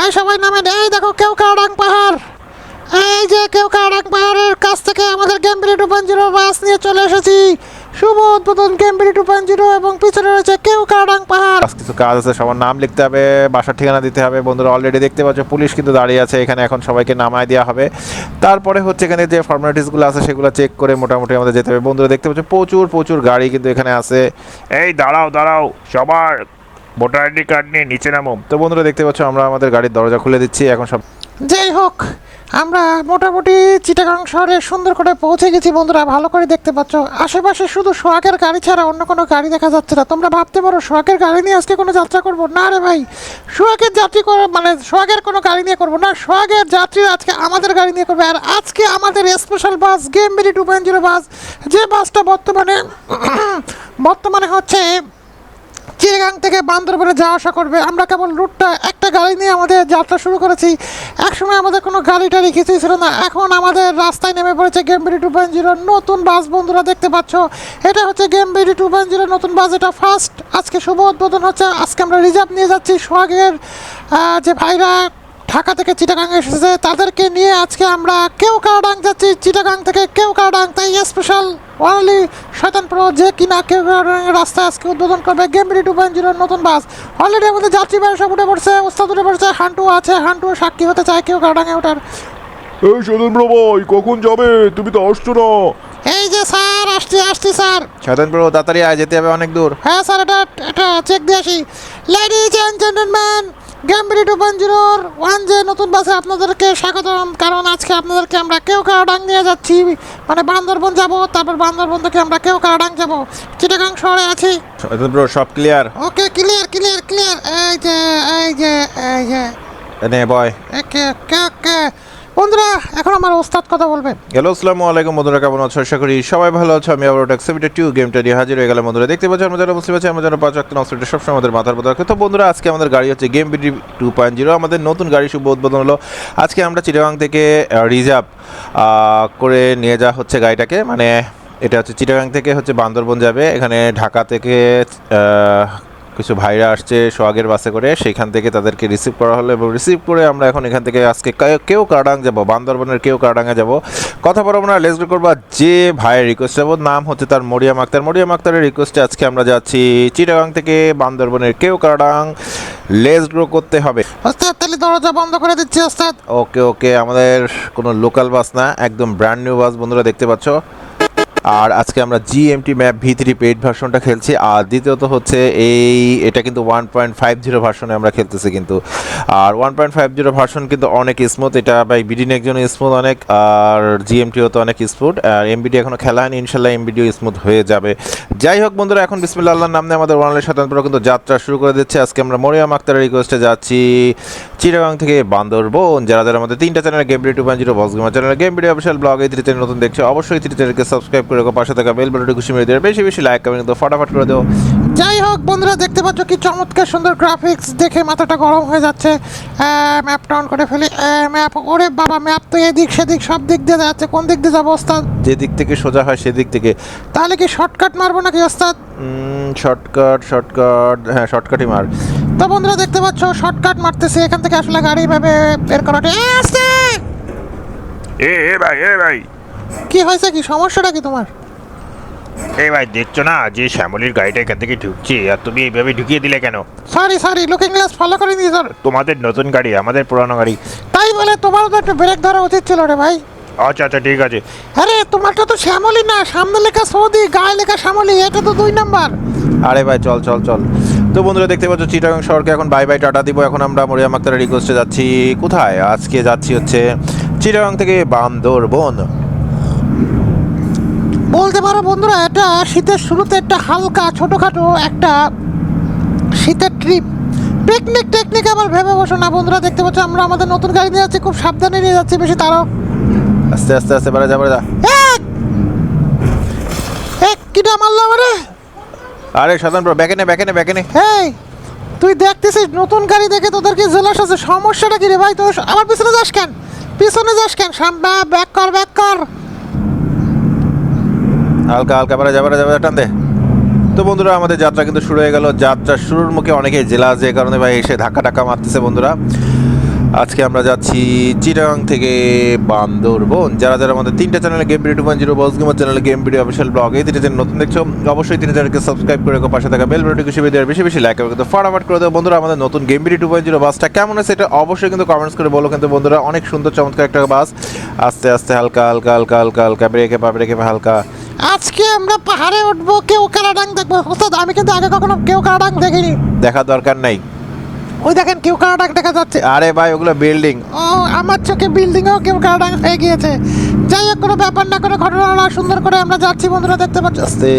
ভাই সবাই নামেন এই দেখো কেউ কারাডাং পাহাড়। এই যে কেউ কারাডাং পাহাড়ের কাছ থেকে আমাদের গেমবিলি টু পয়েন্ট জিরো বাস নিয়ে চলে এসেছি। শুভ উদ্বোধন গেমবিলি টু পয়েন্ট জিরো এবং পিছনে রয়েছে কেউ কারাডাং পাহাড়। কিছু কাজ আছে, সবার নাম লিখতে হবে, বাসার ঠিকানা দিতে হবে। বন্ধুরা অলরেডি দেখতে পাচ্ছ, পুলিশ কিন্তু দাঁড়িয়ে আছে, এখানে এখন সবাইকে নামায় দেওয়া হবে। তারপরে হচ্ছে এখানে যে ফর্মালিটিসগুলো আছে, সেগুলো চেক করে মোটামুটি আমাদের যেতে হবে। বন্ধুরা দেখতে পাচ্ছ, প্রচুর প্রচুর গাড়ি কিন্তু এখানে আছে। এই দাঁড়াও দাঁড়াও, সবার ভোটার আইডি কার্ড নিয়ে নিচে নামো তো বন্ধুরা দেখতে পাচ্ছ আমরা আমাদের গাড়ির দরজা খুলে দিচ্ছি এখন সব যাই হোক আমরা মোটামুটি চিটাগাং শহরে সুন্দর করে পৌঁছে গেছি বন্ধুরা ভালো করে দেখতে পাচ্ছ। আশেপাশে শুধু সোহাগের গাড়ি ছাড়া অন্য কোনো গাড়ি দেখা যাচ্ছে না। তোমরা ভাবতে পারো সোহাগের গাড়ি নিয়ে আজকে কোনো যাত্রা করব? না রে ভাই সোহাগের যাত্রী করে মানে সোহাগের কোনো গাড়ি নিয়ে করব না সোহাগের যাত্রী আজকে আমাদের গাড়ি নিয়ে করবে। আর আজকে আমাদের স্পেশাল বাস গেম বেরি টু পয়েন্ট জিরো বাস যে বাসটা বর্তমানে বর্তমানে হচ্ছে চিরগাং থেকে বান্দরবনে যাওয়া আসা করবে। আমরা কেবল রুটটা, একটা গাড়ি নিয়ে আমাদের যাত্রা শুরু করেছি। একসময় আমাদের কোনো গাড়ি টাড়ি কিছুই ছিল না। এখন আমাদের রাস্তায় নেমে পড়েছে গেমবিডি টু পয়েন্ট জিরো নতুন বাস বন্ধুরা দেখতে পাচ্ছ। এটা হচ্ছে গেমবিডি টু পয়েন্ট জিরো নতুন বাস, এটা ফার্স্ট আজকে শুভ উদ্বোধন হচ্ছে। আজকে আমরা রিজার্ভ নিয়ে যাচ্ছি সোহাগের যে ভাইরা ঢাকা থেকে চিটাগাং এসেছে, তাদেরকে নিয়ে আজকে আমরা কেউ কারাডাং যাচ্ছি। চিটাগাং থেকে কেউ কারাডাং, তাই স্পেশাল ওয়ানলি শয়তান প্রো যে কিনা রাস্তায় আজকে উদ্বোধন করবে। গেমবিডি টু পয়েন্ট জিরোর নতুন বাস। অলরেডি আমাদের যাত্রী বাড়ি সব উঠে পড়ছে ওস্তাদ উঠে পড়ছে হান্টু আছে হান্টু সাক্ষী হতে চায় কেউ কারাডাঙে ওঠার। এই স্বতন্ত্র ভাই কখন যাবে? তুমি তো আসছো না। এই যে স্যার আসছি আসছি স্যার। স্বাধীনপুর তাড়াতাড়ি আয় যেতে হবে অনেক দূর। হ্যাঁ স্যার এটা এটা চেক দিয়ে আসি। লেডিজ অ্যান্ড জেন্টলম্যান গ্যাম্বিরি টু পয়েন্ট জিরোর ওয়ান যে নতুন বাসে আপনাদেরকে স্বাগতম। কারণ আজকে আপনাদেরকে আমরা কেউ কারাডাং নিয়ে যাচ্ছি। মানে বান্দরবন যাব তারপর বান্দরবন থেকে আমরা কেউ কারাডাং যাব। চিটাগাং শহরে আছি। সব clear okay clear clear clear এই যে এই যে এই যে। নে বয় ওকে ওকে ওকে বন্ধুরা, এখন আমার ওস্তাদ কথা বলবেন। হ্যালো, আসসালামু আলাইকুম বন্ধুরা, কেমন আছো? আশা করি সবাই ভালো আছো। আমি আবার এক্সিবিটেড টু গেমটা নিয়ে হাজির হয়ে গেলাম বন্ধুরা। দেখতে পাচ্ছি আমরা যারা মুসলিম আছি, আমরা যারা পাঁচ অক্ট নসরিটা সবসময় আমাদের মাথার পর রাখে। তো বন্ধুরা, আজকে আমাদের গাড়ি হচ্ছে game BD two point zero আমাদের নতুন গাড়ি শুভ উদ্বোধন হলো। আজকে আমরা চিটাগাং থেকে রিজার্ভ করে নিয়ে যাওয়া হচ্ছে গাড়িটাকে। মানে এটা হচ্ছে চিটাগাং থেকে হচ্ছে বান্দরবন যাবে। এখানে ঢাকা থেকে কিছু ভাইরা আসছে সোহাগের বাসে করে সেখান থেকে তাদেরকে রিসিভ করা হলো এবং রিসিভ করে আমরা এখন এখান থেকে আজকে কেউ কারাডাং যাব, বান্দরবনের কেউ কারাডাঙ্গে যাব। কথা বলব না লেস করব যে ভাইয়ের রিকোয়েস্ট যাব, নাম হচ্ছে তার মরিয়াম আক্তার। মরিয়াম আক্তারের রিকোয়েস্টে আজকে আমরা যাচ্ছি চিটাগাং থেকে, বান্দরবনের কেউ কারাডাং। লেস গ্রো করতে হবে। ওস্তাদ তাহলে দরজা বন্ধ করে দিচ্ছি ওস্তাদ ওকে ওকে আমাদের কোনো লোকাল বাস না, একদম ব্র্যান্ড নিউ বাস বন্ধুরা দেখতে পাচ্ছ। আর আজকে আমরা GMT map V three paid ভার্সনটা খেলছি, আর দ্বিতীয়ত হচ্ছে এই, এটা কিন্তু ওয়ান পয়েন্ট ফাইভ জিরো ভার্সনে আমরা খেলতেছি কিন্তু। আর one point five zero version কিন্তু অনেক স্মুথ এটা বাই বিডিনের একজন স্মুথ অনেক, আর জিএমটিও তো অনেক স্মুথ আর এমবিডি এখনও খেলা হয়নি ইনশাল্লাহ এমবিডিও স্মুথ হয়ে যাবে। যাই হোক বন্ধুরা, এখন বিসমিল্লা আল্লাহর নামে আমাদের ওয়ানলে শতাংশ কিন্তু যাত্রা শুরু করে দিচ্ছে। আজকে আমরা মরিয়াম আক্তারের রিকোয়েস্টে যাচ্ছি চিরাগাং থেকে বান্দরবন। যারা যারা আমাদের তিনটা channel game video two point zero box gamer channel game video official vlog এই থ্রি চ্যানেল নতুন দেখছে, অবশ্যই থ্রি চ্যানেলকে সাবস্ক্রাইব করে রাখো পাশে থাকা বেল বাটনটি খুশি মেরে দেবে। বেশি বেশি লাইক কমেন্ট ফটাফট করে দেও। যাই হোক বন্ধুরা দেখতে পাচ্ছ কি চমৎকার সুন্দর গ্রাফিক্স দেখে মাথাটা গরম হয়ে যাচ্ছে। ম্যাপটা অন করে ফেলি। ম্যাপ ওরে বাবা ম্যাপ তো এদিক সেদিক সব দিক দিয়ে যাচ্ছে। কোন দিক দিয়ে যাব ওস্তাদ? যে দিক থেকে সোজা হয় সেদিক থেকে। তাহলে কি শর্টকাট মারবো নাকি ওস্তাদ? শর্টকাট শর্টকাট হ্যাঁ শর্টকাটই মার। তো বন্ধুরা দেখতে পাচ্ছ শর্টকাট মারতেছে। এখান থেকে আসলে গাড়ি ভাবে বের করাটা আস্তে! এ ভাই এ ভাই। কি হয়েছে কি? সমস্যাটা কি তোমার? এই ভাই দেখছ না? যে শ্যামলির গাড়িটা এখান থেকে ঢুকছে আর তুমি এইভাবে ঢুকিয়ে দিলে কেন? Sorry sorry looking glass follow করে নিয়ে স্যার তোমাদের নতুন গাড়ি আমাদের পুরানো গাড়ি। তাই বলে তোমারও তো একটু ব্রেক ধরা উচিত ছিল রে ভাই। আচ্ছা আচ্ছা ঠিক আছে। আরে তোমারটা তো শ্যামলি না সামনে লেখা সৌদি গায়ে লেখা শ্যামলি এটা তো দুই নাম্বার। আরে ভাই চল চল চল। তো বন্ধুরা দেখতে পাচ্ছ চিটাগাং শহরকে এখন বাই বাই টাটা দিব এখন আমরা মরিয়াম আক্তারের রিকোয়েস্টে যাচ্ছি। কোথায়? আজকে যাচ্ছি হচ্ছে চিটাগাং থেকে বান্দরবন। বলতে পারো বন্ধুরা এটা শীতের শুরুতে একটা হালকা ছোটোখাটো একটা শীতের ট্রিপ পিকনিক টেকনিক আবার ভেবে বসো না বন্ধুরা দেখতে পাচ্ছ আমরা আমাদের নতুন গাড়ি নিয়ে যাচ্ছি খুব সাবধানে নিয়ে যাচ্ছি বেশি তারও আস্তে আস্তে আস্তে বাড়া যা বাড়া যা। কিটা মারলো আমারে? আরে সাধারণ ব্যাকে নে ব্যাকে নে ব্যাকে নে। এই তুই দেখতেছিস নতুন গাড়ি দেখে তোদের কি জেলাস আছে? সমস্যাটা কি রে ভাই? তোর আমার পিছনে যাস কেন? পিছনে যাস কেন? সামনে ব্যাক কর ব্যাক কর। হালকা হালকা বাড়া যা বাড়া যা বাড়া টান দে তো বন্ধুরা, আমাদের যাত্রা কিন্তু শুরু হয়ে গেল। যাত্রা শুরুর মুখে অনেকেই জেলা যে কারণে ভাই এসে ধাক্কা টাক্কা মারতেছে বন্ধুরা। আজকে আমরা যাচ্ছি চিটাগাং থেকে বান্দরবন। যারা যারা আমাদের তিনটা চ্যানেলে game video two point zero boss gamer চ্যানেলে গেম ভিডিও অফিসিয়াল ব্লগ এই তিনটা চ্যানেল নতুন দেখছ, অবশ্যই তিন চ্যানেলকে সাবস্ক্রাইব করে পাশে থাকা বেল বাটনটি সুবিধা দেওয়ার বেশি বেশি লাইক করে কিন্তু ফটাফট করে দেবো বন্ধুরা, আমাদের নতুন game video two point zero বাসটা কেমন আছে এটা অবশ্যই কিন্তু কমেন্টস করে বলো। কিন্তু বন্ধুরা, অনেক সুন্দর, চমৎকার একটা বাস। আস্তে আস্তে হালকা হালকা হালকা হালকা হালকা ব্রেকে পা ব্রেকে পা হালকা। আজকে আমরা পাহাড়ে উঠবো কেউ কারাডাং দেখব। ওস্তাদ আমি কিন্তু আগে কখনো কেউ কারাডাং দেখিনি। দেখা দরকার নাই। ওই দেখেন কেউ কারাডাং দেখা যাচ্ছে। আরে ভাই ওগুলো বিল্ডিং ও আমার চোখে বিল্ডিংও কেউ কারাডাং হয়ে গিয়েছে। যাই হোক কোনো ব্যাপার না কোনো ঘটনা না সুন্দর করে আমরা যাচ্ছি বন্ধুরা দেখতে পাচ্ছ আস্তে।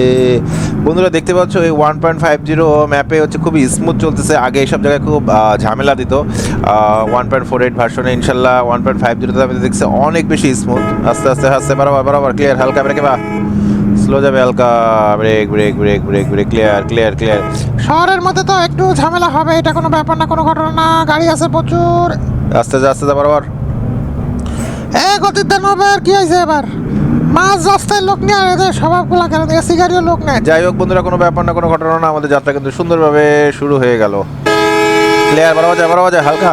বন্ধুরা দেখতে পাচ্ছ এই ওয়ান পয়েন্ট ফাইভ জিরো ম্যাপে হচ্ছে খুবই স্মুথ চলতেছে। আগে এইসব জায়গায় খুব ঝামেলা দিত। ওয়ান পয়েন্ট ফোর এইট ভার্সনে ইনশাল্লাহ ওয়ান পয়েন্ট ফাইভ জিরোতে আমি দেখছি অনেক বেশি স্মুথ আস্তে আস্তে আস্তে বরাবর বরাবর ক্লিয়ার হালকা ব্রেকে বা। স্লো যাবে হালকা brake brake brake brake brake clear clear clear শহরের মধ্যে তো একটু ঝামেলা হবে এটা কোনো ব্যাপার না কোনো ঘটনা না গাড়ি আছে প্রচুর। আস্তে যা আস্তে যা বরাবর। এ গতির দান হবে আর কি হয়েছে এবার? মাঝ রাস্তায় লোক নিয়ে আর এদের স্বভাবগুলো কেন? এসি গাড়িও লোক নেয় যাই হোক বন্ধুরা কোনো ব্যাপার না কোনো ঘটনা না আমাদের যাত্রা কিন্তু সুন্দরভাবে শুরু হয়ে গেল। ক্লিয়ার বরাবর যায় বরাবর যায় হালকা।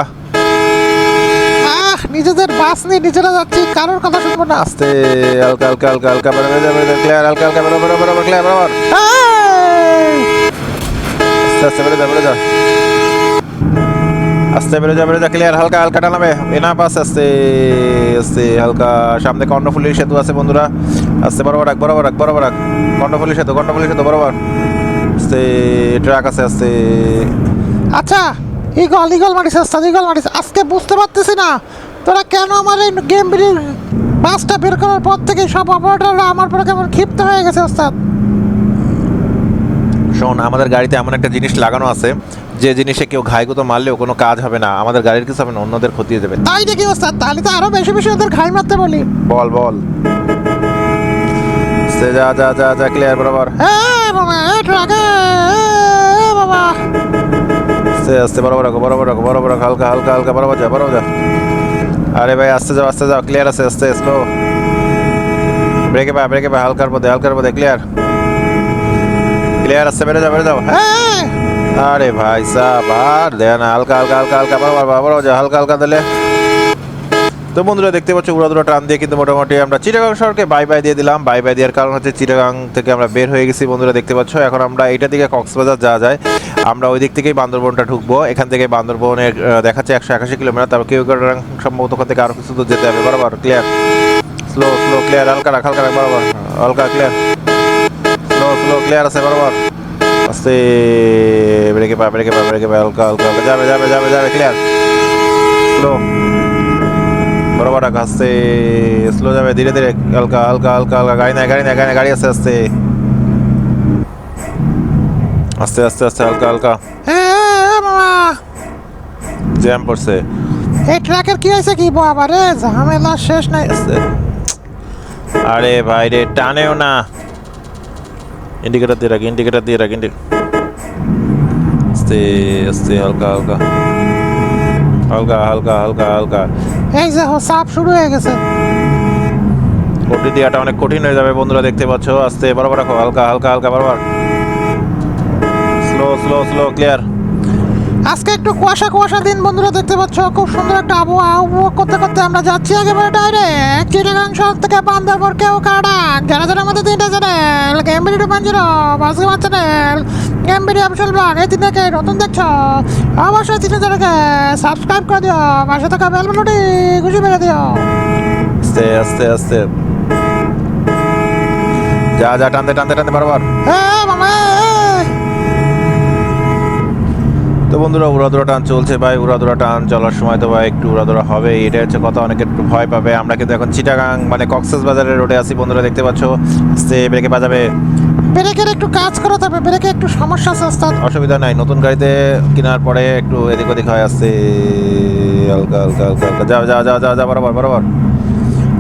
নিজেদের বাস নিয়ে নিজেরা যাচ্ছি কারোর কথা শুনব না। আস্তে হালকা হালকা হালকা হালকা বরাবর যাবে ক্লিয়ার হালকা হালকা বরাবর বরাবর ক্লিয়ার বরাবর এই! আস্তে আস্তে বেরো যা বেরো যা আস্তে বেরো যা বেরো যা ক্লিয়ার হালকা হালকা টানাবে। এনা পাস আস্তে আস্তে হালকা। সামনে কর্ণফুলির সেতু আছে বন্ধুরা। আস্তে বরাবর রাখ বরাবর রাখ বরাবর রাখ। কর্ণফুলির সেতু কর্ণফুলির সেতু বরাবর। আস্তে ট্রাক আছে আস্তে। আচ্ছা ইগল ইগল মারিস ওস্তাদ ইগল মারিস। আজকে বুঝতে পারতেছি না। তোরা কেন আমার এই গেম বিড়ির বাসটা বের করার পর থেকে সব অপারেটররা আমার পরে কেমন ক্ষিপ্ত হয়ে গেছে ওস্তাদ? শোন আমাদের গাড়িতে এমন একটা জিনিস লাগানো আছে যে জিনিসে কেউ ঘাইগুতো মারলেও কোনো কাজ হবে না। আমাদের গাড়ির কিছু হবে না অন্যদের ক্ষতি হয়ে যাবে তাই দেখি ওস্তাদ? তাহলে তো আরও বেশি বেশি ওদের ঘাই মারতে বলি। বল বল। সে যা যা যা যা ক্লিয়ার বরাবর। এ বাবা এ ট্রাকে এ বাবা। আস্তে আস্তে বরাবর রাখো বরাবর রাখো বরাবর রাখো হালকা হালকা হালকা বরাবর যা বরাবর যা। আরে ভাই আস্তে যাও আস্তে যাও ক্লিয়ার আছে আস্তে স্লো ব্রেকে পা ব্রেকে পা হালকার মধ্যে হালকার মধ্যে ক্লিয়ার ক্লিয়ার আছে বেড়ে যাও বেড়ে যাও। এ আরে ভাই সাহ আর দেয় না হালকা হালকা হালকা হালকা আবার আবার যা হালকা হালকা দিলে তো বন্ধুরা দেখতে পাচ্ছ উড়াদুরা টান দিয়ে কিন্তু মোটামুটি আমরা চিটাগাং শহরকে বাই বাই দিয়ে দিলাম। বাই বাই দেওয়ার কারণ হচ্ছে চিটাগাং থেকে আমরা বের হয়ে গেছি বন্ধুরা দেখতে পাচ্ছ। এখন আমরা এইটা দিকে কক্সবাজার যাওয়া যায়। আমরা ওই দিক থেকেই বান্দরবনটা ঢুকবো। এখান থেকে বান্দরবনের দেখাচ্ছে একশো একাশি কিলোমিটার। তারপর কেউ সম্ভবত ওখান থেকে আরও কিছু দূর যেতে হবে। বরাবর ক্লিয়ার স্লো স্লো ক্লিয়ার হালকা রাখ হালকা রাখ, বরাবর। হালকা ক্লিয়ার স্লো স্লো ক্লিয়ার আছে, বরাবর। আস্তে ব্রেকে পা ব্রেকে পা ব্রেকে পা, হালকা হালকা যাবে যাবে যাবে যাবে ক্লিয়ার স্লো বরাবর আস্তে স্লো যাবে ধীরে ধীরে হালকা হালকা হালকা হালকা গাড়ি নাই গাড়ি নাই গাড়ি গাড়ি আস্তে আস্তে। আস্তে আস্তে আস্তে হালকা হালকা। জ্যাম পড়ছে। এই ট্রাকের কি হয়েছে কি বাবা রে? ঝামেলা শেষ নাই। আরে ভাই রে টানেও না। ইন্ডিকেটার দিয়ে রাখ ইন্ডিকেটার দিয়ে রাখ ইন্ডি আস্তে আস্তে হালকা হালকা। হালকা হালকা হালকা হালকা। এই যে চাপ শুরু হয়ে গেছে। কোটি দেওয়াটা অনেক কঠিন হয়ে যাবে বন্ধুরা দেখতে পাচ্ছ? আস্তে বরাবর রাখো হালকা হালকা হালকা বরাবর স্লো স্লো স্লো ক্লিয়ার আজকে একটু কুয়াশা কুয়াশা দিন বন্ধুরা দেখতে পাচ্ছ? খুব সুন্দর একটা আবহাওয়া উপভোগ করতে করতে আমরা যাচ্ছি একেবারে ডাইরেক্ট চিটাগাং শহর থেকে বান্দরবন কেউ কারাডাক যারা যারা আমাদের তিনটা চ্যানেল গেমবিডি টু পাঁচ zero bus gamer channel game BD official vlog এই তিনটাকে নতুন দেখছ? অবশ্যই তিনটা চ্যানেলকে সাবস্ক্রাইব করে দিও পাশে থাকা বেল বাটনটি খুশি মেরে দিও। আস্তে আস্তে আস্তে। যা যা টানতে টানতে টানতে বরাবর। এ মামা তো বন্ধুরা উড়াদুরা টান চলছে ভাই উড়াদুরা টান চলার সময় তো ভাই একটু উড়াদুরা হবে এটা হচ্ছে কথা অনেকে একটু ভয় পাবে। আমরা কিন্তু এখন চিটাগাং মানে কক্সেস বাজারের রোডে আছি বন্ধুরা দেখতে পাচ্ছ? আস্তে ব্রেকে বাজাবে। ব্রেকের একটু কাজ করাতে হবে ব্রেকে একটু সমস্যা আছে ওস্তাদ। অসুবিধা নাই, নতুন গাড়িতে কেনার পরে একটু এদিক ওদিক হয় আসছে হালকা হালকা হালকা যাও যাও যাও যাও যাও, বরাবর বরাবর।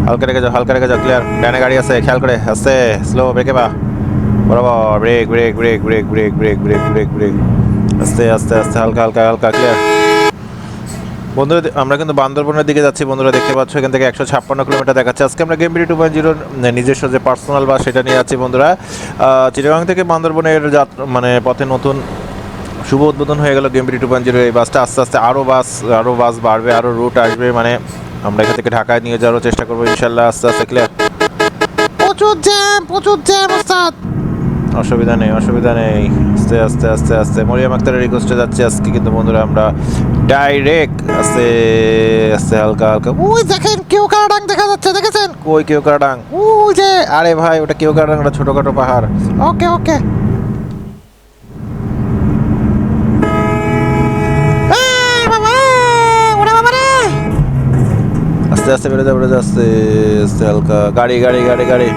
হালকা রেখে যাও, হালকা রেখে যাও ক্লিয়ার ডানে গাড়ি আছে, খেয়াল করে আসছে স্লো ব্রেকে বা বরাবর brake brake brake brake brake brake brake brake brake আস্তে আস্তে আস্তে, হালকা হালকা হালকা ক্লিয়ার বন্ধুরা আমরা কিন্তু বান্দরবনের দিকে যাচ্ছি। বন্ধুরা, দেখতে পাচ্ছ, এখান থেকে একশো ছাপ্পান্ন কিলোমিটার দেখাচ্ছে। আজকে আমরা গেম টু পয়েন্ট জিরোর নিজস্ব যে পার্সোনাল বাস সেটা নিয়ে যাচ্ছি বন্ধুরা। চিটাগাং থেকে বান্দরবনের মানে পথে নতুন শুভ উদ্বোধন হয়ে গেল গেমবিডি টু পয়েন্ট জিরো এই বাসটা আস্তে আস্তে আরও বাস আরও বাস বাড়বে আরও রুট আসবে। মানে আমরা এখান থেকে ঢাকায় নিয়ে যাওয়ার চেষ্টা করব, ইনশাল্লাহ আস্তে আস্তে ক্লিয়ার প্রচুর জ্যাম প্রচুর জ্যাম অসুবিধা নেই অসুবিধা নেই। আস্তে আস্তে আস্তে আস্তে। মরিয়াম আক্তারের রিকোয়েস্টে যাচ্ছি আজকে, কিন্তু বন্ধুরা আমরা ডাইরেক্ট আস্তে আস্তে, হালকা হালকা। ওই দেখেন, কেউ কারাডাং দেখা যাচ্ছে, দেখেছেন? কই কেউ কারাডাং ওই যে, আরে ভাই, ওটা কেউ কারাডাং ওটা ছোটোখাটো পাহাড়। ওকে ওকে। আস্তে আস্তে, বেড়ে যা আস্তে আস্তে, হালকা। গাড়ি গাড়ি গাড়ি গাড়ি।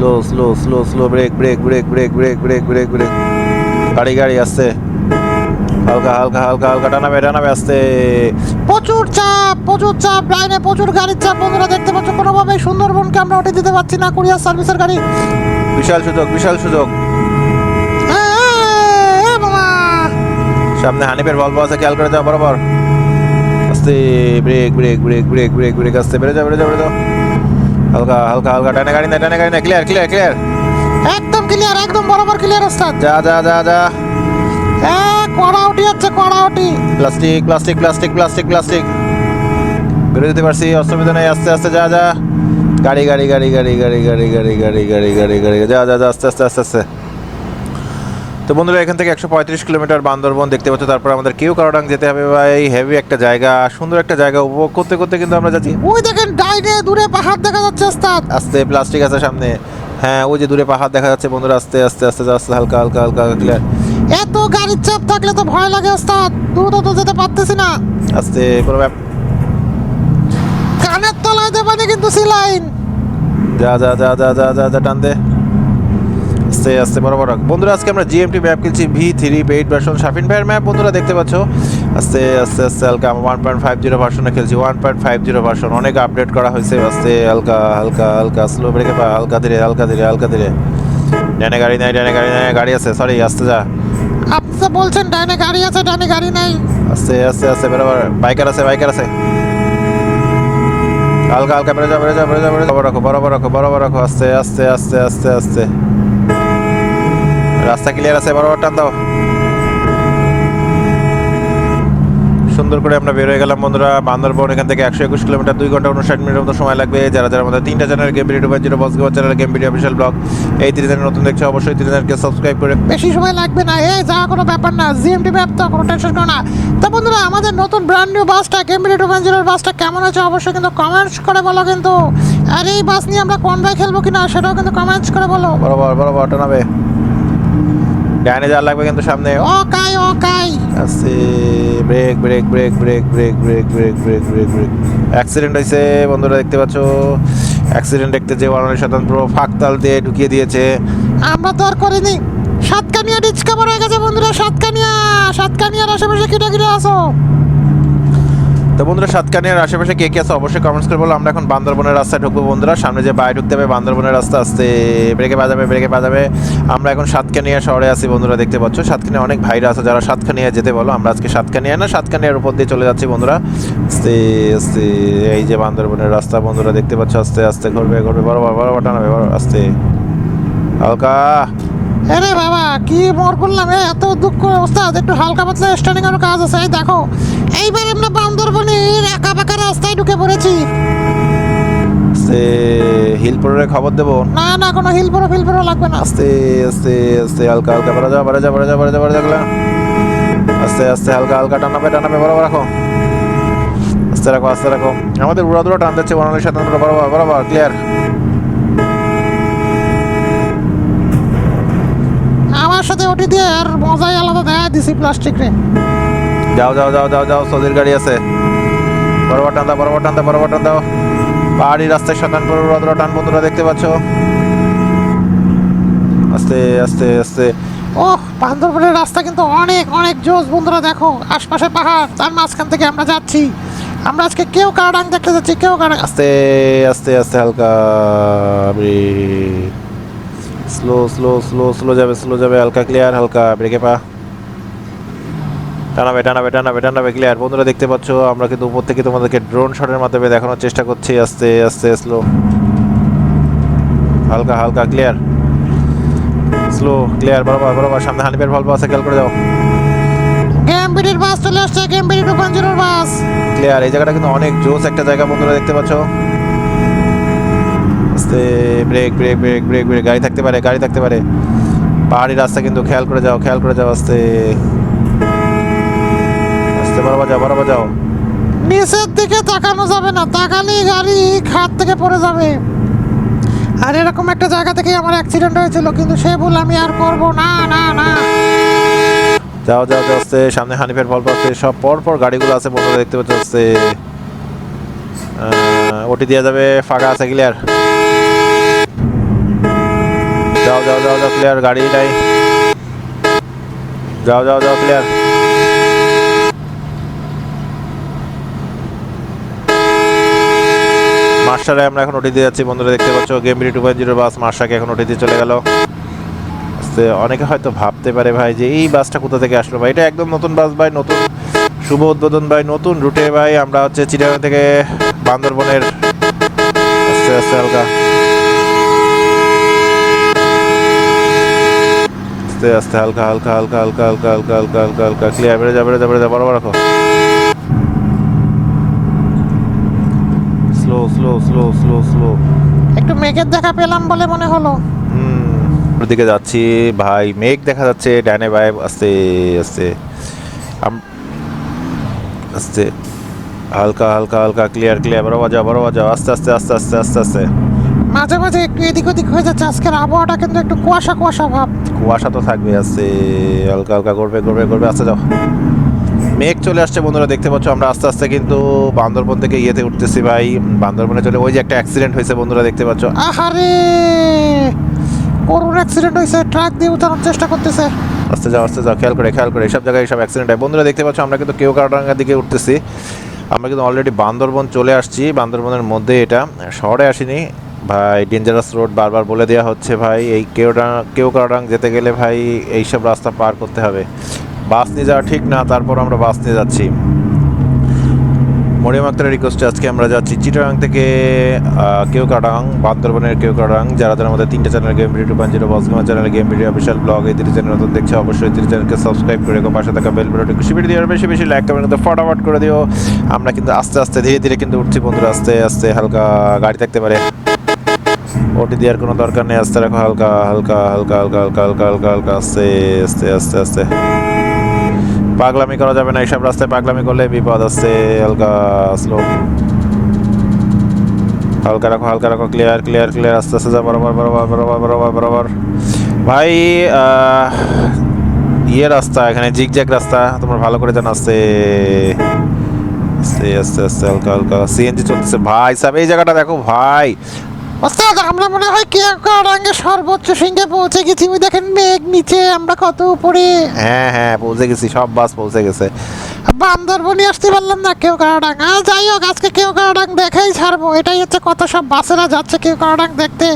Slow slow slow slow brake brake brake brake brake brake brake brake গাড়ি গাড়ি আসছে হালকা হালকা হালকা হালকা টানাবে টানাবে আস্তে প্রচুর চাপ প্রচুর চাপ লাইনে প্রচুর গাড়ির চাপ বন্ধুরা দেখতে পাচ্ছ কোনোভাবে সুন্দরবনকে আমরা ওঠে দিতে পারছি না কুরিয়ার সার্ভিসের গাড়ি বিশাল সুযোগ বিশাল সুযোগ সামনে হানিফের বলব আছে খেয়াল করে যাও বরাবর আস্তে brake brake brake brake brake brake আস্তে বেড়ে যাও বেড়ে যাও বেড়ে যাও হালকা হালকা হালকা টানে গাড়ি না টানে গাড়ি না ক্লিয়ার ক্লিয়ার ক্লিয়ার একদম ক্লিয়ার একদম বরাবর ক্লিয়ার ওস্তাদ যা যা যা যা এ কড়া উঠি যাচ্ছে কড়া উঠি plastic plastic plastic plastic plastic বেরো যেতে পারছি অসুবিধা নেই আস্তে আস্তে যা যা গাড়ি গাড়ি গাড়ি গাড়ি গাড়ি গাড়ি গাড়ি গাড়ি গাড়ি গাড়ি গাড়ি যা যা যা আস্তে আস্তে আস্তে আস্তে তো বন্ধুরা এখান থেকে একশো পঁয়ত্রিশ কিলোমিটার বান্দরবন দেখতে পাচ্ছ। তারপর আমাদের কেউ কারোডাং যেতে হবে ভাই। হেভি একটা জায়গা সুন্দর একটা জায়গা উপভোগ করতে করতে কিন্তু আমরা যাচ্ছি। ওই দেখেন ডাইনে দূরে পাহাড় দেখা যাচ্ছে ওস্তাদ। আস্তে প্লাস্টিক আছে সামনে। হ্যাঁ ওই যে দূরে পাহাড় দেখা যাচ্ছে বন্ধুরা আস্তে আস্তে আস্তে আস্তে হালকা হালকা হালকা ক্লিয়ার এত গাড়ির চাপ থাকলে তো ভয় লাগে ওস্তাদ। দ্রুত তো যেতে পারতেছি না। আস্তে কোনো কানের তলায় দেবানি কিন্তু সিলাইন যা যা যা যা যা যা যা টান দে। আস্তে আস্তে বরাবর রাখ। বন্ধুরা আজকে আমরা জিএমটি ম্যাপ খেলছি V three paid version Shafin ভাইয়ের ম্যাপ বন্ধুরা দেখতে পাচ্ছ? আস্তে আস্তে আস্তে হালকা ওয়ান পয়েন্ট ফাইভ জিরো ভার্সনে খেলছি। One point five zero version অনেক আপডেট করা হয়েছে। আস্তে হালকা হালকা হালকা স্লো ব্রেকে পা হালকা ধীরে হালকা ধীরে হালকা ধীরে। ডানে গাড়ি নাই ডানে গাড়ি নাই গাড়ি আছে সরি আস্তে যা। আপনি বলছেন ডাইনে গাড়ি আছে ডাইনে গাড়ি নাই। আস্তে আস্তে আস্তে বরাবর বাইকার আছে বাইকার আছে। হালকা হালকা বেড়ে যাও বেড়ে যাও বেড়ে যাও বেড়ে যাও বরাবর রাখো বরাবর রাখো বরাবর রাখো আস্তে আস্তে আস্তে আস্তে আস্তে। রাস্তা ক্লিয়ার আছে বরাবর টান দাও। সুন্দর করে আমরা বের হয়ে গেলাম বন্ধুরা, বান্দরবন, এখান থেকে একশো একুশ কিলোমিটার, দুই ঘণ্টা উনষাট মিনিটের মতো সময় লাগবে। যারা যারা আমাদের তিনটা channel game video zero boss gamer channel game video official vlog এই তিন চ্যানেল নতুন দেখছে, অবশ্যই তিন চ্যানেলকে সাবস্ক্রাইব করে বেশি সময় লাগবে না। এই যা কোনো ব্যাপার না জিএমটি ম্যাপ তো, কোনো টেনশন করো না। তো বন্ধুরা, আমাদের নতুন ব্র্যান্ড নিউ বাসটা টু পয়েন্ট জিরোর বাসটা কেমন আছে অবশ্যই কিন্তু কমেন্টস করে বলো কিন্তু। আর এই বাস নিয়ে আমরা কোন ভাই খেলব কিনা, সেটাও কিন্তু কমেন্টস করে বলো। বরাবর বরাবর, টানাবে। ডাইনে যাওয়ার লাগবে কিন্তু সামনে। ও কাই ও কাই আস্তে brake brake brake brake brake brake brake brake brake brake accident হয়েছে বন্ধুরা দেখতে পাচ্ছ। অ্যাক্সিডেন্ট দেখতে যে ওয়ান পুরো ফাঁকতাল দিয়ে ঢুকিয়ে দিয়েছে। আমরা তো আর করিনি। সাতকানিয়া ডিসকাভার হয়ে গেছে বন্ধুরা, সাতকানিয়া। সাতকানিয়ার আশেপাশে কিটা কিটা আসো তো বন্ধুরা, সাতকানিয়ার আশেপাশে কে কে আছে অবশ্যই কমেন্টস করে বলো। আমরা এখন বান্দরবনের রাস্তায় ঢুকবো বন্ধুরা। সামনে যে বাইরে ঢুকতে হবে, বান্দরবনের রাস্তা আসতে ব্রেকে বাজাবে ব্রেকে বাজাবে। আমরা এখন সাতকানিয়া শহরে আছি বন্ধুরা, দেখতে পাচ্ছ। সাতকানিয়া অনেক ভাইরা আছে, যারা সাতকানিয়া যেতে বলো। আমরা আজকে সাতকানিয়া না, সাতকানিয়ার উপর দিয়ে চলে যাচ্ছি বন্ধুরা। আস্তে আস্তে, এই যে বান্দরবনের রাস্তা বন্ধুরা, দেখতে পাচ্ছ। আস্তে আস্তে ঘুরবে ঘুরবে বরাবর বরাবর টানাবে বরাবর আস্তে। হালকা। আরে বাবা, কি মর করলাম এত দুঃখ অবস্থা। একটু হালকা পাতলা স্ট্যান্ডিং এর কাজ আছে, এই দেখো। এইবার আমরা বান্দরবনের একা পাকা রাস্তায় ঢুকে পড়েছি। আস্তে হিলপুরের খবর দেবো? না না কোনো হিল পরো ফিল পরো লাগবে না। আস্তে আস্তে আস্তে হালকা হালকা বাড়া যাও বাড়া যাও বাড়া যাও বাড়া যাও বাড়া গেলা। আস্তে আস্তে হালকা হালকা টানাবে টানাবে বরাবর রাখো। আস্তে রাখো আস্তে রাখো। আমাদের উড়া দুরা টান দিচ্ছে বনালের সাথে বরাবর বরাবর ক্লিয়ার আমার সাথে ওটি দিয়ে আর মজাই আলাদা দেখা দিছি প্লাস্টিক রে। যাও যাও যাও যাও যাও সদির গাড়ি আছে। বরাবর টান দাও বরাবর টান দাও বরাবর টান দাও। পাহাড়ি রাস্তায় শতান করে উড়া টান বন্ধুরা দেখতে পাচ্ছ? আস্তে আস্তে আস্তে। ওহ, বান্দরবনের রাস্তা কিন্তু অনেক অনেক জোস বন্ধুরা, দেখো। আশপাশে পাহাড়, তার মাঝখান থেকে আমরা যাচ্ছি। আমরা আজকে কেউ কারাডাং দেখতে যাচ্ছি, কেউ কারাডাং আস্তে আস্তে আস্তে, হালকা স্লো স্লো স্লো স্লো যাবে স্লো যাবে, হালকা ক্লিয়ার হালকা ব্রেকে পা। টানাবে টানাবে টানাবে টানাবে ক্লিয়ার বন্ধুরা দেখতে পাচ্ছ আমরা কিন্তু উপর থেকে তোমাদেরকে ড্রোন শটের মাধ্যমে দেখানোর চেষ্টা করছি। আস্তে আস্তে স্লো হালকা হালকা ক্লিয়ার স্লো ক্লিয়ার বরাবর বরাবর। সামনে হানিফের ভলভো আছে খেয়াল করে যাও। গেম বাস চলে আসছে game BD two point bus. Clear এই জায়গাটা কিন্তু অনেক জোস একটা জায়গা বন্ধুরা দেখতে পাচ্ছ। আস্তে brake brake brake brake brake গাড়ি থাকতে পারে গাড়ি থাকতে পারে। পাহাড়ি রাস্তা কিন্তু খেয়াল করে যাও খেয়াল করে যাও আস্তে। বরাবর যাও বরাবর যাও নিচের দিকে তাকানো যাবে না তাকালেই গাড়ি খাত থেকে পড়ে যাবে। আর এরকম একটা জায়গা থেকে আমার অ্যাক্সিডেন্ট হয়েছিল কিন্তু সে ভুল আমি আর করব না না না। যাও যাও আস্তে সামনে হানিফের ভলভো আছে সব পর পর গাড়িগুলো আছে বন্ধুরা দেখতে পাচ্ছ ওটি দেওয়া যাবে ফাঁকা আছে ক্লিয়ার যাও যাও যাও যাও ক্লিয়ার গাড়ি নাই যাও যাও যাও ক্লিয়ার মার্শালে আমরা এখন ওটি দিয়ে যাচ্ছি বন্ধুরা দেখতে পাচ্ছ game BD two point zero bus মার্শাকে এখন ওটি দিয়ে চলে গেল অনেকে হয়তো ভাবতে পারে ভাই যে এই বাসটা কোথা থেকে আসলো ভাই এটা একদম নতুন বাস ভাই নতুন শুভ উদ্বোধন ভাই নতুন রুটে ভাই আমরা হচ্ছে চিটাগাং থেকে বান্দরবনের আস্তে আস্তে হালকা আস্তে আস্তে হালকা হালকা হালকা হালকা হালকা হালকা হালকা হালকা ক্লিয়ার বেড়ে যা বেড়ে যা বেড়ে যা বরাবর রাখো স্লো স্লো স্লো স্লো একটু মেঘের দেখা পেলাম বলে মনে হলো। হুম। দিকে যাচ্ছি। ভাই মেঘ দেখা যাচ্ছে ডানে ভাই আস্তে আস্তে। আস্তে। হালকা হালকা হালকা ক্লিয়ার ক্লিয়ার বড় বাজাও বড় বাজাও আস্তে আস্তে আস্তে আস্তে আস্তে আস্তে। মাঝে মাঝে একটু এদিক ওদিক হয়ে যাচ্ছে। আজকের আবহাওয়াটা কিন্তু একটু কুয়াশা কুয়াশা ভাব। কুয়াশা তো থাকবে আস্তে। হালকা হালকা করবে করবে করবে আস্তে যাও। মেঘ চলে আসছে বন্ধুরা, দেখতে পাচ্ছ আমরা আস্তে আস্তে কিন্তু বান্দরবন থেকে ইয়েতে উঠতেছি ভাই। বান্দরবনে চলে, ওই যে একটা অ্যাক্সিডেন্ট হয়েছে বন্ধুরা, দেখতে পাচ্ছ। আহারে! করুণ অ্যাক্সিডেন্ট হয়েছে, ট্রাক দিয়ে উঠানোর চেষ্টা করতেছে। আস্তে যাও আস্তে যাও, খেয়াল করে খেয়াল করে, সব জায়গায় সব অ্যাক্সিডেন্ট হয়। বন্ধুরা, দেখতে পাচ্ছ আমরা কিন্তু কেউ কাটাঙ্গার দিকে উঠতেছি। আমরা কিন্তু অলরেডি বান্দরবন চলে আসছি, বান্দরবনের মধ্যে এটা, শহরে আসিনি। ভাই ডেঞ্জারাস রোড বারবার বলে দেওয়া হচ্ছে ভাই, এই কেউডাং কেউ কাটাং যেতে গেলে ভাই, এইসব রাস্তা পার করতে হবে। বাস নিয়ে যাওয়া ঠিক না, তারপর আমরা বাস নিয়ে যাচ্ছি। মরিয়াম আক্তারের রিকোয়েস্টে আজকে আমরা যাচ্ছি চিটাগাং থেকে কেউ কাটাং বান্দরবনের কেউ কাটাং যারা যারা আমাদের তিনটা channel game video two point zero বসগমা channel game video official blog এই তিনটে চ্যানেল নতুন দেখছে অবশ্যই। তিনটে চ্যানেলকে সাবস্ক্রাইব করে রেখো, পাশে থাকা বেল বাটনটি খুশি ভিডিও আর বেশি বেশি লাইক কমেন্ট কিন্তু ফটাফট করে দিও। আমরা কিন্তু আস্তে আস্তে, ধীরে ধীরে কিন্তু উঠছি বন্ধুরা, আস্তে আস্তে হালকা গাড়ি থাকতে পারে। ওটি দেওয়ার কোনো দরকার নেই, আস্তে রাখো হালকা হালকা হালকা হালকা হালকা হালকা হালকা হালকা, আস্তে আস্তে আস্তে আস্তে। পাগলামি করা যাবে না, এইসব রাস্তায় পাগলামি করলে বিপদ আছে, হালকা স্লো হালকা রাখো হালকা রাখো ক্লিয়ার ক্লিয়ার ক্লিয়ার আস্তে আস্তে যা বরাবর বরাবর বরাবর বরাবর বরাবর। ভাই ইয়ে রাস্তা, এখানে জিগজ্যাগ রাস্তা, তোমরা ভালো করে জানো, আস্তে আস্তে আস্তে আস্তে, হালকা হালকা। সিএনজি চলতেছে। ভাই, সাহেব, এই জায়গাটা দেখো, ভাই ওস্তাদ আমরা মনে হয় কে কারাঙ্গে সর্বোচ্চ সিংহে পৌঁছে গেছি? ওই দেখেন মেঘ নিচে আমরা কত উপরে? হ্যাঁ হ্যাঁ পৌঁছে গেছি সব বাস পৌঁছে গেছে। বান্দরবনি আসতে পারলাম না কেউ কারাডাং যাই হোক আজকে কেউ কারাডাং দেখাই ছাড়বো। এটাই হচ্ছে কত সব বাসেরা যাচ্ছে কেউ কারাডাং দেখতে।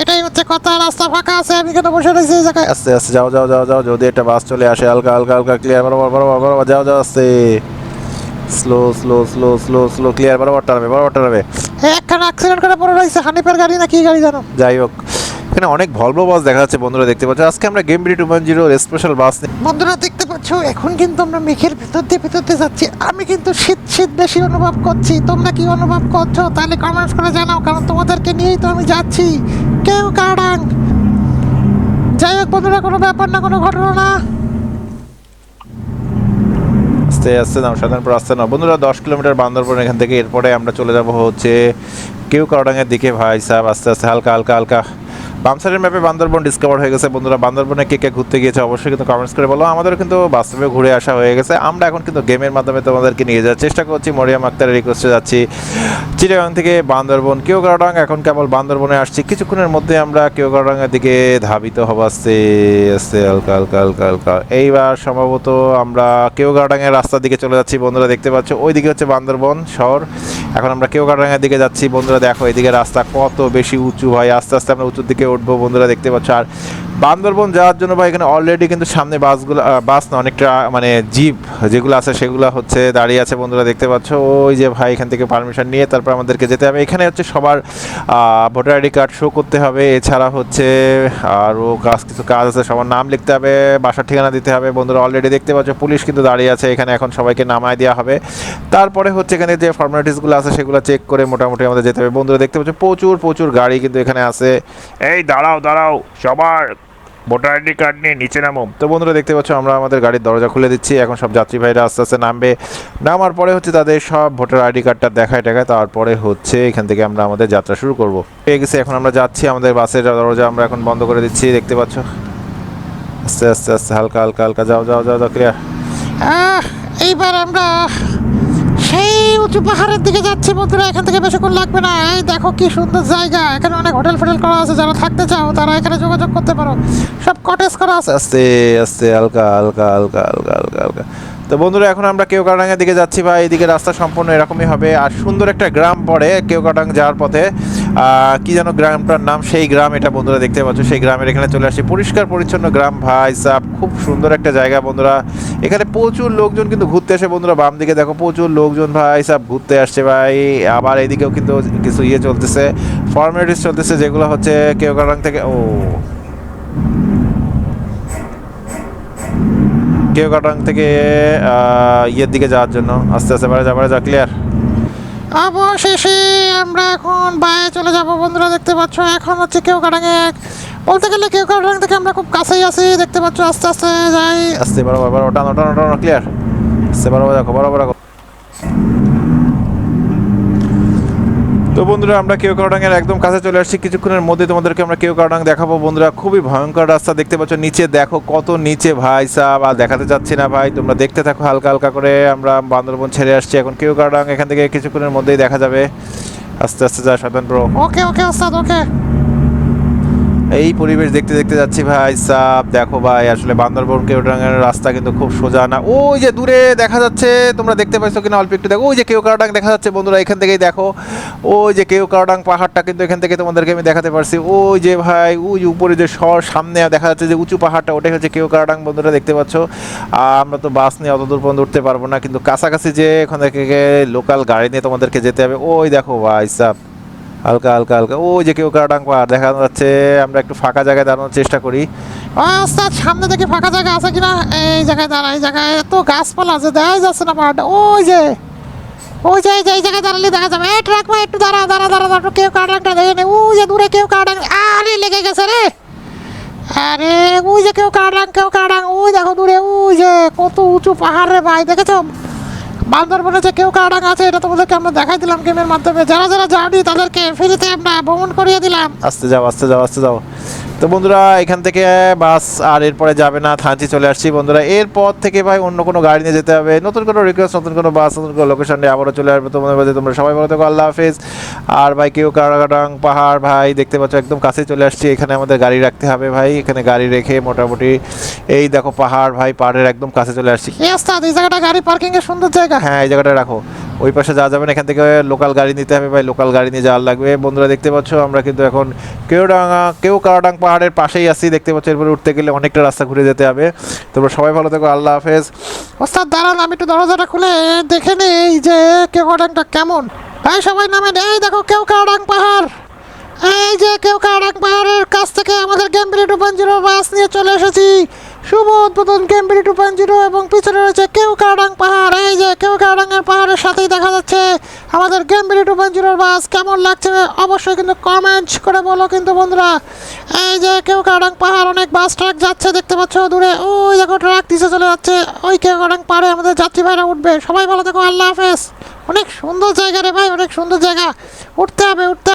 এটাই হচ্ছে কথা রাস্তা ফাঁকা আছে আমি কেন বসে রয়েছি এই জায়গায়? আস্তে আস্তে যাও যাও যাও যাও যদি একটা বাস চলে আসে হালকা হালকা হালকা ক্লিয়ার বরাবর বরাবর যাও যাও আস্তে। Slow slow slow slow slow clear বরাবর টানবে বরাবর টানবে। একখানা অ্যাক্সিডেন্ট করে পড়ে রয়েছে হানিফের গাড়ি না কি গাড়ি জানো? যাই হোক এখানে অনেক ভলভো বাস দেখা যাচ্ছে বন্ধুরা দেখতে পাচ্ছ। আজকে আমরা game BD two point zero special bus বন্ধুরা দেখতে পাচ্ছ এখন কিন্তু আমরা মেঘের ভিতর দিয়ে ভিতর দিয়ে যাচ্ছি। আমি কিন্তু শীত শীত বেশি অনুভব করছি। তোমরা কি অনুভব করছ? তাহলে কমেন্টস করে জানাও কারণ তোমাদেরকে নিয়েই তো আমি যাচ্ছি। কেউ কারাডাং যাই হোক বন্ধুরা কোনো ব্যাপার না কোনো ঘটনা না। আস্তে আস্তে নাও সাধারণপুর আস্তে না বন্ধুরা, দশ কিলোমিটার বান্দরবন এখান থেকে, এরপরে আমরা চলে যাব হচ্ছে কেউ কারডাঙ্গের দিকে। ভাই সাহেব আস্তে আস্তে হালকা হালকা হালকা বামসাইডের ম্যাপে বান্দরবন ডিসকভার হয়ে গেছে। বন্ধুরা, বান্দরবনে কে কে ঘুরতে গিয়েছে অবশ্যই কিন্তু কমেন্টস করে বলো। আমাদের কিন্তু বাস্তবে ঘুরে আসা হয়ে গেছে। আমরা এখন কিন্তু গেমের মাধ্যমে তোমাদেরকে নিয়ে যাওয়ার চেষ্টা করছি। মরিয়াম আক্তারের রিকোয়েস্টে যাচ্ছি। চিটাগাং থেকে বান্দরবন কারডাং এখন কেবল বান্দরবনে আসছি। কিছুক্ষণের মধ্যে আমরা কেউ কারডাঙ্গের দিকে ধাবিত হব। আস্তে আস্তে, হালকা হালকা হালকা হালকা। এইবার সম্ভবত আমরা কেউ কারডাঙ্গের রাস্তার দিকে চলে যাচ্ছি। বন্ধুরা, দেখতে পাচ্ছ ওই দিকে হচ্ছে বান্দরবন শহর। এখন আমরা কেউ কাটাঙ্গার দিকে যাচ্ছি। বন্ধুরা, দেখো, এদিকে রাস্তা কত বেশি উঁচু ভাই। আস্তে আস্তে আমরা উঁচুর দিকে উঠবো। বন্ধুরা, দেখতে পাচ্ছ। আর বান্দরবন যাওয়ার জন্য ভাই, এখানে অলরেডি কিন্তু সামনে বাসগুলো বাস না, অনেকটা মানে জিপ যেগুলো আছে, সেগুলো হচ্ছে দাঁড়িয়ে আছে। বন্ধুরা, দেখতে পাচ্ছ। ওই যে ভাই, এখান থেকে পারমিশন নিয়ে তারপর আমাদেরকে যেতে হবে। এখানে হচ্ছে সবার ভোটার আইডি কার্ড শো করতে হবে। এছাড়া হচ্ছে আরও কাজ, কিছু কাজ আছে। সবার নাম লিখতে হবে, বাসার ঠিকানা দিতে হবে। বন্ধুরা অলরেডি দেখতে পাচ্ছ, পুলিশ কিন্তু দাঁড়িয়ে আছে। এখানে এখন সবাইকে নামায় দেওয়া হবে। তারপরে হচ্ছে এখানে যে ফর্মালিটিসগুলো আছে সেগুলো চেক করে মোটামুটি আমাদের যেতে হবে। বন্ধুরা দেখতে পাচ্ছ প্রচুর প্রচুর গাড়ি কিন্তু এখানে আছে। এই দাঁড়াও দাঁড়াও সবার ভোটার আইডি কার্ড নিয়ে নিচে নামো তো বন্ধুরা দেখতে পাচ্ছ আমরা আমাদের গাড়ির দরজা খুলে দিচ্ছি। এখন সব যাত্রী ভাইরা আস্তে আস্তে নামবে। নামার পরে হচ্ছে তাদের সব ভোটার আইডি কার্ডটা দেখায় টাকায়। তারপরে হচ্ছে এখান থেকে আমরা আমাদের যাত্রা শুরু করব। পেয়ে গেছি এখন আমরা যাচ্ছি আমাদের বাসের দরজা আমরা এখন বন্ধ করে দিচ্ছি দেখতে পাচ্ছ। আস্তে আস্তে আস্তে হালকা হালকা হালকা যাও যাও যাও যাও ক্লিয়ার। এইবার আমরা উঁচু পাহাড়ের দিকে যাচ্ছি, বন্ধুরা। এখান থেকে বেশিক্ষণ লাগবে না। এই দেখো কি সুন্দর জায়গা। এখানে অনেক হোটেল ফোটেল করা আছে। যারা থাকতে চাও, তারা এখানে যোগাযোগ করতে পারো। সব কটেজ করা আছে। আস্তে আস্তে, হালকা হালকা হালকা হালকা হালকা হালকা। তো বন্ধুরা, এখন আমরা কেওকাটাঙ্গের দিকে যাচ্ছি ভাই। এদিকে রাস্তা সম্পূর্ণ এরকমই হবে। আর সুন্দর একটা গ্রাম পড়ে কেওকাটাং যাওয়ার পথে। কি যেন গ্রামটার নাম, সেই গ্রাম এটা বন্ধুরা দেখতে পাচ্ছ। সেই গ্রামের এখানে চলে আসছি। পরিষ্কার পরিচ্ছন্ন গ্রাম ভাই সাপ খুব সুন্দর একটা জায়গা বন্ধুরা। এখানে প্রচুর লোকজন কিন্তু ঘুরতে আসে বন্ধুরা। বাম দিকে দেখো, প্রচুর লোকজন ভাই সাপ ঘুরতে আসছে ভাই। আবার এদিকেও কিন্তু কিছু ইয়ে চলতেছে। ফর্মালিটিস চলতেছে, যেগুলো হচ্ছে কেওকাটাং থেকে ও। কেওকাটাং থেকে ইয়ের দিকে যাওয়ার জন্য। আস্তে আস্তে বাড়ে যা বাড়ে যা ক্লিয়ার অবশেষে আমরা এখন বাইরে চলে যাব বন্ধুরা দেখতে পাচ্ছ এখন হচ্ছে কেউ কাটাঙে বলতে গেলে কেউ কাটাং থেকে আমরা খুব কাছেই আছি দেখতে পাচ্ছ আস্তে আস্তে যাই। আস্তে বরাবর বারো ওটা ওটা ওটা ক্লিয়ার আস্তে পারো দেখো বরাবর রাখো তো বন্ধুরা, আমরা কেউ কারডাঙ্গের একদম কাছে চলে আসছি। কিছুক্ষণের মধ্যে তোমাদেরকে আমরা কেউ কারডাং দেখাবো। বন্ধুরা, খুবই ভয়ঙ্কর রাস্তা দেখতে পাচ্ছ। নিচে দেখো কত নিচে ভাই সাহ আর দেখাতে চাচ্ছি না ভাই। তোমরা দেখতে থাকো হালকা হালকা করে। আমরা বান্দরবন ছেড়ে আসছি। এখন কেউ কারডাং এখান থেকে কিছুক্ষণের মধ্যেই দেখা যাবে। আস্তে আস্তে যা সাধারণ ব্রো ওকে ওকে আস্তাদ ওকে এই পরিবেশ দেখতে দেখতে যাচ্ছি ভাই সাব দেখো ভাই, আসলে বান্দরবন কেওটাঙ্গের রাস্তা কিন্তু খুব সোজা না। ওই যে দূরে দেখা যাচ্ছে, তোমরা দেখতে পাইছো কিনা অল্প একটু দেখো, ওই যে কেউ কারডাং দেখা যাচ্ছে বন্ধুরা, এখান থেকেই দেখো। ওই যে কেউ কারডাং পাহাড়টা কিন্তু এখান থেকে তোমাদেরকে আমি দেখাতে পারছি। ওই যে ভাই, ওই উপরে যে শহর, সামনে দেখা যাচ্ছে যে উঁচু পাহাড়টা, ওটাই হচ্ছে কেউ কারডাং বন্ধুরা দেখতে পাচ্ছ। আর আমরা তো বাস নিয়ে অত দূর পর্যন্ত উঠতে পারব না, কিন্তু কাছাকাছি যে এখান থেকে লোকাল গাড়ি নিয়ে তোমাদেরকে যেতে হবে, ওই দেখো ভাই সাব হালকা হালকা হালকা। ওই যে কেউ পাহাড় দেখা যাচ্ছে আমরা একটু ফাঁকা জায়গায় দাঁড়ানোর চেষ্টা করি। ও ওস্তাদ, সামনে দেখি ফাঁকা জায়গা আছে কিনা? এই জায়গায় দাঁড়া, এই জায়গায় এত গাছপালা আছে, দেখা যাচ্ছে না পাহাড়টা। ওই যে ওই যে, এই জায়গায় দাঁড়ালে দেখা যাবে। এই ট্রাক একটু দাঁড়া দাঁড়া দাঁড়া দাঁড়া কেউ কাটাংটা দেখে নে। ওই যে দূরে কেউ কাটাং আরে, লেগে গেছে রে। আরে, ওই যে কেউ কাটাং কেউ কাটাং ওই দেখো দূরে, ওই যে, কত উঁচু পাহাড় রে ভাই, দেখেছ? বান্দরবনে যে কেউ কাডাং আছে, এটা তোমাদেরকে আমরা দেখাই দিলাম গেমের মাধ্যমে। যারা যারা জানি তাদেরকে ফ্রিতে আমরা ভ্রমণ করিয়ে দিলাম। আস্তে যাও আস্তে যাও আস্তে যাও। তো বন্ধুরা এখান থেকে বাস আর এরপরে যাবে না থানচি চলে আসছি। বন্ধুরা এরপর থেকে ভাই অন্য কোনো গাড়ি নিয়ে যেতে হবে। নতুন কোনো রিকোয়েস্ট নতুন কোনো বাস নতুন কোনো লোকেশন নিয়ে আবারও চলে আসবে। তোমাদের মাঝে তোমরা সবাই ভালো থাকো আল্লাহ হাফেজ। আর ভাই কেউ কারাগাটাং পাহাড় ভাই দেখতে পাচ্ছ একদম কাছে চলে আসছি। এখানে আমাদের গাড়ি রাখতে হবে ভাই। এখানে গাড়ি রেখে মোটামুটি এই দেখো পাহাড় ভাই পাহাড়ের একদম কাছে চলে আসছি। এই জায়গাটা গাড়ি পার্কিংয়ের সুন্দর জায়গা। হ্যাঁ এই জায়গাটা রাখো। ওই পাশে যাওয়া যাবে না, এখান থেকে লোকাল গাড়ি নিতে হবে ভাই লোকাল গাড়ি নিয়ে যাওয়ার লাগবে। বন্ধুরা দেখতে পাচ্ছ, আমরা কিন্তু এখন কেউডাঙ্গা কেউ কারাডাং পাহাড়ের পাশেই আছি, দেখতে পাচ্ছ, এরপরে উঠতে গেলে অনেকটা রাস্তা ঘুরে যেতে হবে। তোমরা সবাই ভালো থেকো, আল্লাহ হাফেজ। ওস্তাদ, দাঁড়ান, আমি একটু দরজাটা খুলে দেখে নেই যে কেউ কাটাংটা কেমন। ভাই সবাই নামে এই দেখো কেউ কারাডাং পাহাড়। এই যে কেউ কাটাং পাহাড়ের কাছ থেকে আমাদের গেমবিলি টু পয়েন্ট জিরো বাস নিয়ে চলে এসেছি। শুভ উদ্বোধন গেমবিলি টু পয়েন্ট জিরো এবং পিছনে রয়েছে কেউ কাটাং পাহাড়। এই যে কেউ কাটাঙ্গের পাহাড়ের সাথেই দেখা যাচ্ছে আমাদের গেমবিলি টু পয়েন্ট জিরোর বাস। কেমন লাগছে অবশ্যই কিন্তু কমেন্ট করে বলো কিন্তু বন্ধুরা। এই যে কেউ কাটাং পাহাড়, অনেক বাস ট্রাক যাচ্ছে, দেখতে পাচ্ছ দূরে। ওই দেখো ট্রাক দিশে চলে যাচ্ছে। ওই কেউ কাটাং পাহাড়ে আমাদের যাত্রী ভাইরা উঠবে। সবাই ভালো দেখো আল্লাহ হাফেজ। অনেক সুন্দর জায়গা রে ভাই, অনেক সুন্দর জায়গা। উঠতে হবে, উঠতে